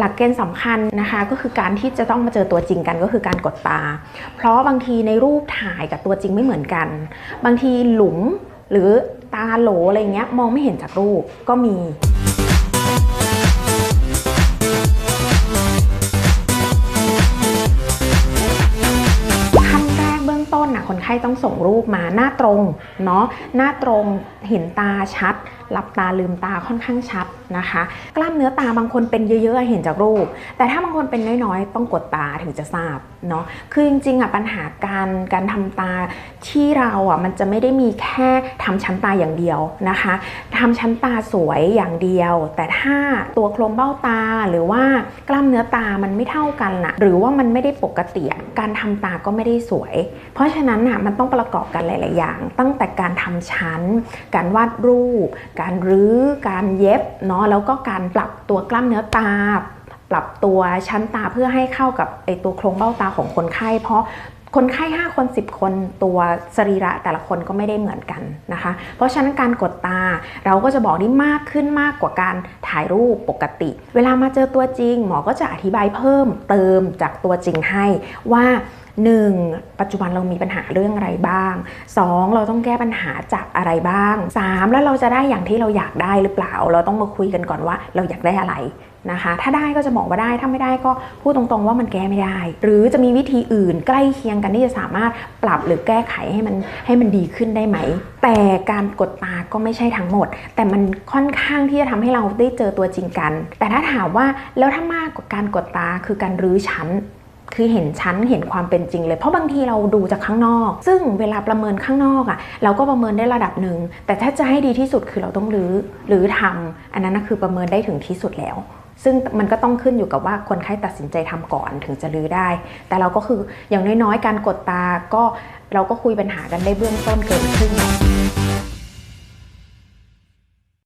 หลักเกณฑ์สำคัญนะคะก็คือการที่จะต้องมาเจอตัวจริงกันก็คือการกดตา เพราะบางทีในรูปถ่ายกับตัวจริงไม่เหมือนกัน บางทีหลุมหรือตาโหลอะไรเงี้ยมองไม่เห็นจากรูปก็มีขั้นแรกเบื้องต้นน่ะคนไข้ต้องส่งรูปมาหน้าตรงเนาะหน้าตรงเห็นตาชัด หลับตาลืมตาค่อนข้างชัดนะคะ กล้ามเนื้อตาบางคนเป็นเยอะๆเห็นจากรูป แต่ถ้าบางคนเป็นน้อยๆ ต้องกดตาถึงจะทราบเนาะคือจริงๆอะปัญหาการการทำตาที่เราอะมันจะไม่ได้มีแค่ทำชั้นตาอย่างเดียวนะคะทำชั้นตาสวยอย่างเดียว แต่ถ้าตัวโครงเบ้าตาหรือว่ากล้ามเนื้อตามันไม่เท่ากันน่ะหรือว่ามันไม่ได้ปกติการทำตาก็ไม่ได้สวย เพราะฉะนั้นน่ะมันต้องประกอบกันหลาย ๆ อย่าง ตั้งแต่การทำชั้น การวาดรูปกการรื้อการเย็บเนาะแล้วก็การปรับตัวกล้ามเนื้อตา ปรับตัวชั้นตาเพื่อให้เข้ากับไอตัวโครงเบ้าตาของคนไข้ เพราะคนไข้ 5 คน 10 คนตัวสรีระแต่ละคนก็ไม่ได้เหมือนกันนะคะ เพราะฉะนั้นการกดตาเราก็จะบอกได้มากขึ้นมากกว่าการถ่ายรูปปกติ เวลามาเจอตัวจริง หมอก็จะอธิบายเพิ่มเติมจากตัวจริงให้ว่า 1. ปัจจุบันเรามีปัญหาเรื่องอะไรบ้าง 2. เราต้องแก้ปัญหาจากอะไรบ้าง 3. แล้วเราจะได้อย่างที่เราอยากได้หรือเปล่า เราต้องมาคุยกันก่อนว่าเราอยากได้อะไรนะคะ ถ้าได้ก็จะบอกว่าได้ ถ้าไม่ได้ก็พูดตรงๆว่ามันแก้ไม่ได้ หรือจะมีวิธีอื่นใกล้เคียงกันที่จะสามารถปรับหรือแก้ไขให้มันให้มันดีขึ้นได้ไหม แต่การกดตาก็ไม่ใช่ทั้งหมด แต่มันค่อนข้างที่จะทำให้เราได้เจอตัวจริงกัน แต่ถ้าถามว่าแล้วถ้ามากกว่าการกดตาคือการรื้อชั้น คือเห็นชั้นเห็นความเป็นจริงเลย เพราะบางทีเราดูจากข้างนอก ซึ่งเวลาประเมินข้างนอกอะ่ะ เราก็ประเมินได้ระดับหนึ่ง แต่ถ้าจะให้ดีที่สุดคือเราต้องรื้อหรือทำอันนั้นนะคือประเมินได้ถึงที่สุดแล้ว ซึ่งมันก็ต้องขึ้นอยู่กับว่าคนไข้ตัดสินใจทำก่อนถึงจะรื้อได้ แต่เราก็คืออย่างน้อยๆ การกดตาก็เราก็คุยปัญหากันได้เบื้องต้นเกินครึ่ง